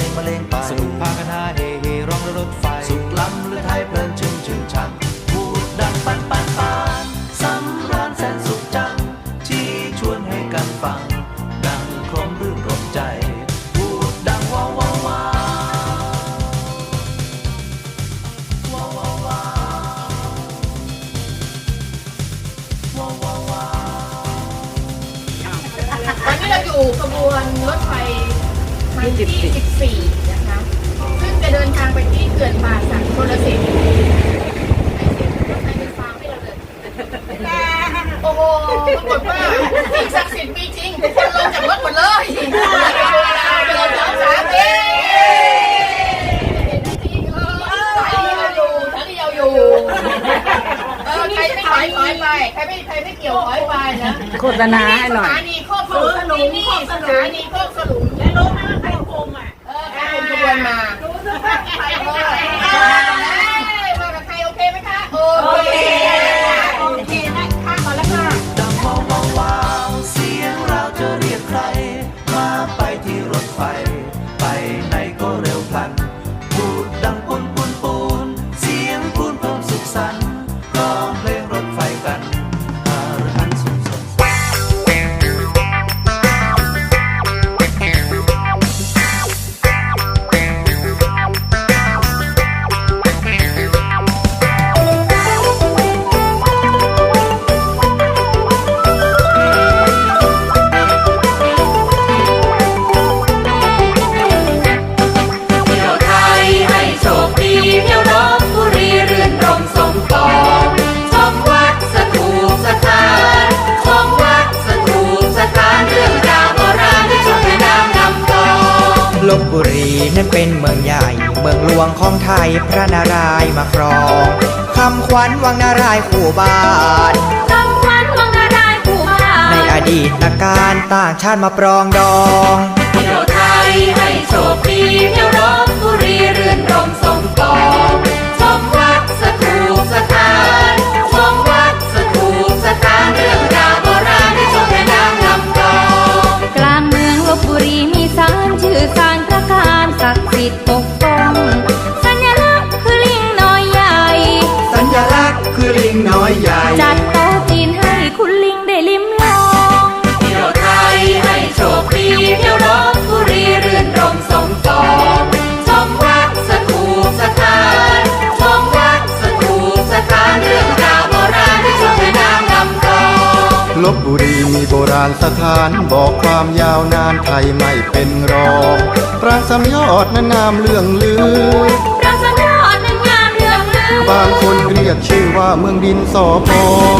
พลงบรรเงไปสนุกพากันหาเฮเฮร้องรถไฟ สุขล้ำหรือไทยเพลินชื่นชื่นชันพูดดังปันปันปานสำรานแสนสุขจัง ที่ชวนให้กันฟัง ดังคลมรื่นรมใจ พูดดังว้าวว้าวว้าวว้าวว้าวว้าวว้าวว้าววันนี้เราอยู่ขบวนรถไฟ ดินสองสามเอ๊จริงเออสายเดียวอยู่ทั้งเดียวอยู่เออใครไม่ถอยถอยไปใครไม่ใครไม่เกี่ยวถอยไปนะโฆษณาให้หน่อสยถานีโคกสลุมที่นี่สถานีโคกสลุม รคมขบวนมารู้สึกว่าใครคมมากับใครโอเคไหมคะโอเคโอเค ลบบุรีนั้นเป็นเมืองใหญ่ เมืองหลวงของไทยพระนารายณ์มาครองคำขวัญวังนารายณ์คู่บ้านคำขวัญวังนารายณ์ผู้พาในอดีตการต่างชาติมาปรองดองเที่ยวไทยให้โชคดีเที่ยวรบบุรีรื่นรมสาณสถานบอกความยาวนานไทยไม่เป็นรองปรางสามยอดนั้นงามเรื่องลือพระสนอนั้นงามเรื่องลือบางคนเรียกชื่อว่าเมืองดินสอพอง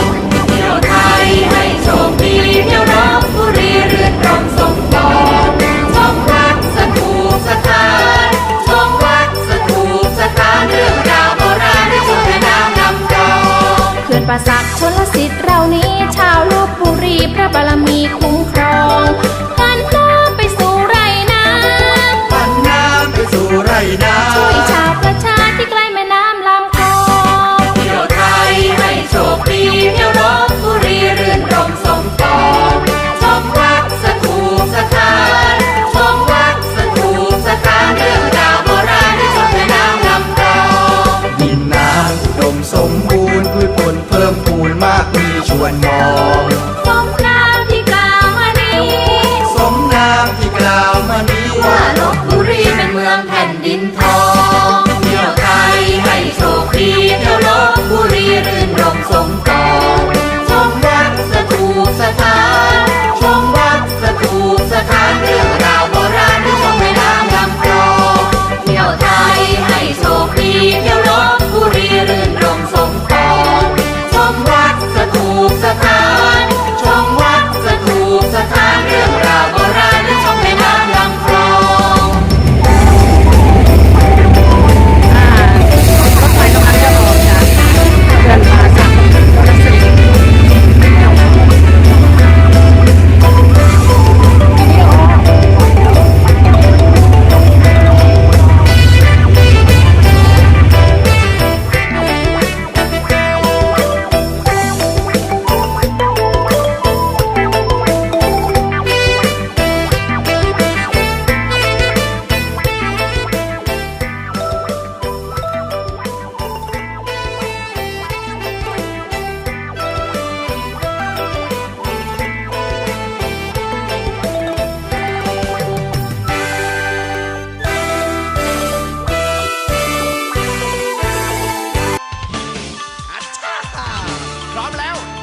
เที่ยวไทยให้โชคดีเที่ยวรบบุรีรื่นรมสมปองชมวัดสถูปสถานชมวัดสถูปสถานเรื่องราวโบราณที่ชมแม่น้ำลำคลองเขื่อนป่าสัก รีพระบารมีคุ้มครองพันน้ำไปสู่ไรนาปั่นน้ำไปสู่ไรนาช่วยชาวประชาที่ใกล้แม่น้ำลำคลองเที่ยวไทยให้โชคดีเที่ยวรบบุรีรื่นรมสมปองชมวัดสถูปสถานชมวัดสถูปสถานเรื่องราวโบราณที่ชมแม่น้ำลำคลองดินน้ำอุดมสมบูรณ์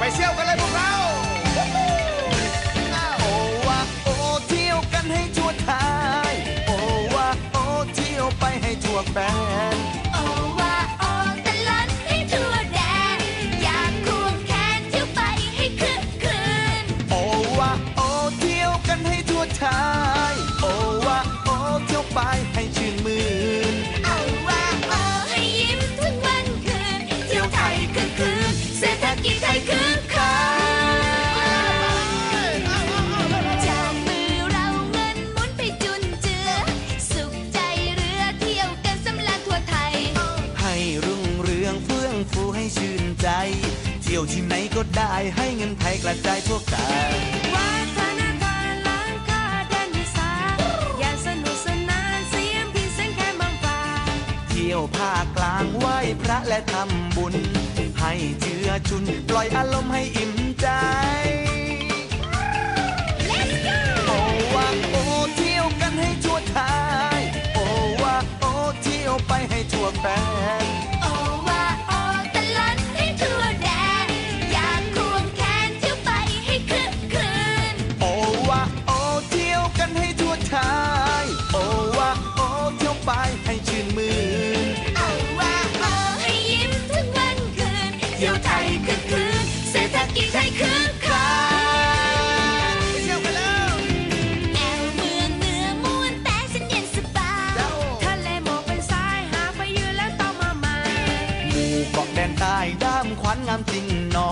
ไปเที่ยวกันเลยพวกเราโอ้วะโอเที่ยวกันให้ทั่วไทยโอ้วะโอเที่ยวไปให้ทั่วแฟน ที่ยวที่ไหนก็ได้ให้เงินไทยกระจายทั่วกันวัฒนธรรมล้างค่าแดนอีสานอย่าสนุกสนานเสียงพินเสียงแค่บางฟ้าเที่ยวภาคกลางไหว้พระและทำบุญ ให้เจือชุนปล่อยอารมณ์ให้อิ่มใจโอว่าโไทยคึกคืนเศรษฐกิจไทยคึกคันเที่ยวกันแล้ว แอวเมืองเหนือม่วนแต่ฉันเย็นสบายเจ้า ทะเลหมอกเป็นสายหาไปยืนแล้วต้องมาใหม่หมู่เกาะแดนใต้ด้ามขวัญงามจริงหนอ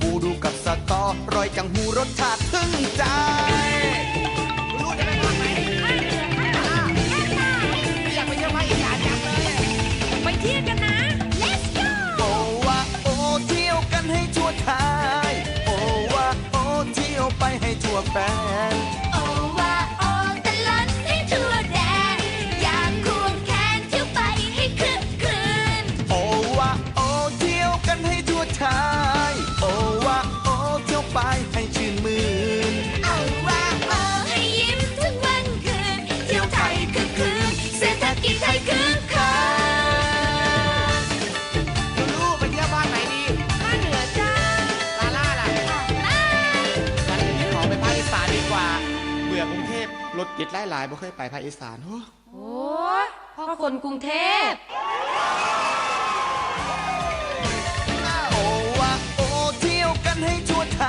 บูดูกับสตอรอยจังหูรสชาติถึงใจ รุงเทพรถติดไล่หลายบ่เคยไปภาคอีสานโอ้โอ้ยพ่อคนกรุงเทพโอว่าโอเที่ยวกันให้ทั่วไท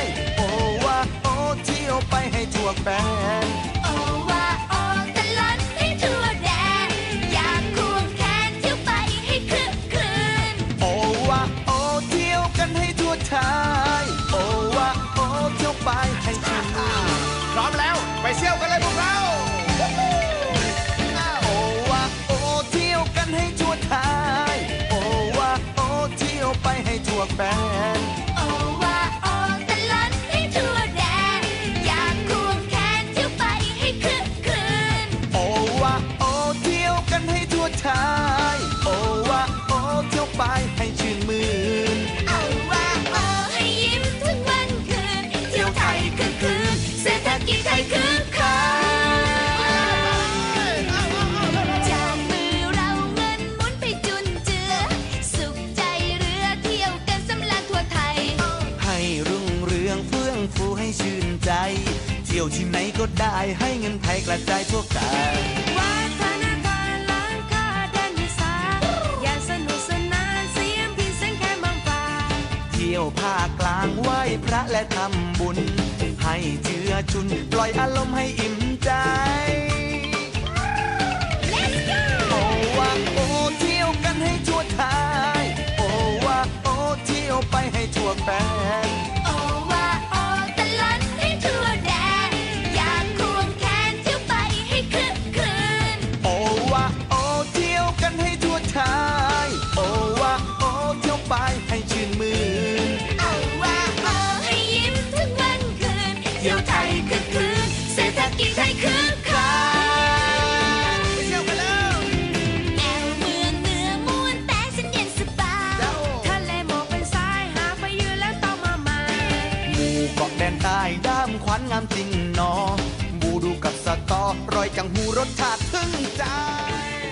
ยโอว่าโอเที่ยวไปให้ทั่วแบนโแบนโอว่าโอตะลันให้ทั่วแดน อยากควงแขนเที่ยวไปให้คึกคืนโอว่าโอเที่ยวกันให้ทั่วไทยโอว่าโอเที่ยวไปให้ชื่นมื่นเอาว่าโอให้ยิ้มทั้งวันคืน เที่ยวไทยคึกคืนเศรษฐกิจไทยคึก ที่ยวที่ไหนก็ได้ให้เงินไทยกระจายทั่วกันวัฒนธรรมล้างค่าแดนอีสานอย่าสนุกสนานเสียงพินเสียงแค่บางฟ้าเที่ยวภาคกลางไหว้พระและทำบุญ ให้เจือชุนปล่อยอารมณ์ให้อิ่มใจโอว่าโอเที่ยวกันให้ทั่วไทยโอว่าโอเที่ยวไปให้ทั่วแบน ที่ยวไทยคึกคืนเศรษฐกิจไทยคึกคันไปเที่ยวกันแล้วแอวเมืองเหนือม่วนแต่ฉันเย็นสบายทะเลหมอกเป็นสายหาไปยืนแล้วต้องมาใหม่หมู่เกาะแดนใต้ด้ามขวันงามจริงหนอบูดูกับสตอรอยจังหูรสชาติ